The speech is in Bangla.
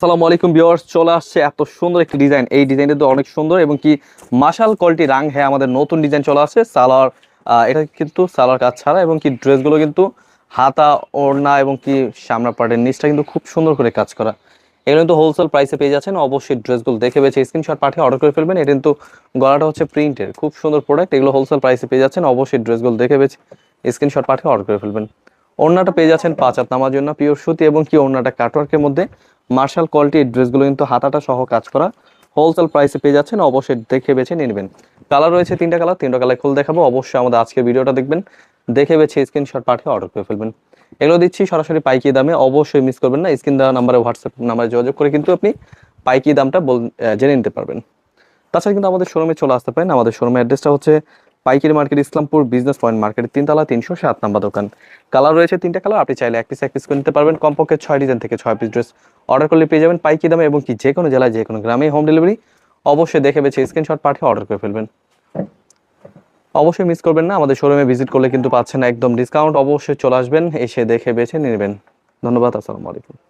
আসসালামু আলাইকুম ভিউয়ার্স, চলে আসছে এত সুন্দর একটি ডিজাইন। এই ডিজাইনটা তো অনেক সুন্দর এবং কি মাশাল কোয়ালিটি রাং হ্যাঁ আমাদের নতুন ডিজাইন চলে আসছে, সালোয়ার এটা কিন্তু সালোয়ার কাজ ছাড়া এবং কি ড্রেসগুলো কিন্তু হাতা, ওড়না এবং কি সামনা পার্টের নিচটা কিন্তু খুব সুন্দর করে কাজ করা। এগুলো কিন্তু হোলসেল প্রাইসে পেয়ে যাচ্ছেন, অবশ্যই ড্রেসগুলো দেখে বেছে স্ক্রিনশট পাঠিয়ে অর্ডার করে ফেলবেন। এটা কিন্তু গলাটা হচ্ছে প্রিন্টের খুব সুন্দর প্রোডাক্ট এগুলো হোলসেল প্রাইসে পেয়ে যাচ্ছেন, অবশ্যই ড্রেসগুলো দেখে বেছে স্ক্রিনশট পাঠিয়ে অর্ডার করে ফেলবেন। ওড়নাটা পেয়ে যাচ্ছেন পাঁচ হাত নামার জন্য। পিওর সুতি এবং কি ওড়নাটা? কাটওয়ার্কের মধ্যে মার্শাল কোয়ালিটির ড্রেসগুলো কিন্তু হাতাটা সহ কাজ করা হোলসেল প্রাইসে পেয়ে যাচ্ছেন। অবশ্যই দেখে বেছে নেবেন। কালার রয়েছে তিনটা কালার তিনটা কালার খুলে দেখাবো। অবশ্যই আমাদের আজকের ভিডিওটা দেখবেন। দেখে বেছে স্ক্রিনশট পাঠিয়ে অর্ডার করে ফেলবেন। এগুলো দিচ্ছি সরাসরি পাইকি দামে। অবশ্যই মিস করবেন না। স্ক্রিন দেওয়া নাম্বারে হোয়াটসঅ্যাপ নাম্বারে যোগাযোগ করে কিন্তু আপনি পাইকি দামটা জেনে নিতে পারবেন। তাছাড়া কিন্তু আমাদের শোরুমে চলে আসতে পারেন। আমাদের শোরুমের অ্যাড্রেসটা হচ্ছে পাইকারি মার্কেট ইসলামপুর, বিজনেস পয়েন্ট মার্কেটের তিনতলা, তিনশো সাত নাম্বার দোকান। কালার রয়েছে তিনটা কালার, আপনি চাইলে এক পিস এক পিস করে নিতে পারবেন। কমপক্ষে ছয় ডিজাইন থেকে ছয় পিস ড্রেস অর্ডার করলে পেয়ে যাবেন পাইকি দামে এবং কি যে কোনো জেলায়, যে কোনো গ্রামে হোম ডেলিভারি অবশ্যই দেখে বেছে স্ক্রিনশট পাঠিয়ে অর্ডার করে ফেলবেন। অবশ্যই মিস করবেন না, আমাদের শোরুমে ভিজিট করলে কিন্তু পাচ্ছেন একদম ডিসকাউন্ট অবশ্যই চলে আসবেন, এসে দেখে বেছে নেবেন। ধন্যবাদ, আসসালামু আলাইকুম।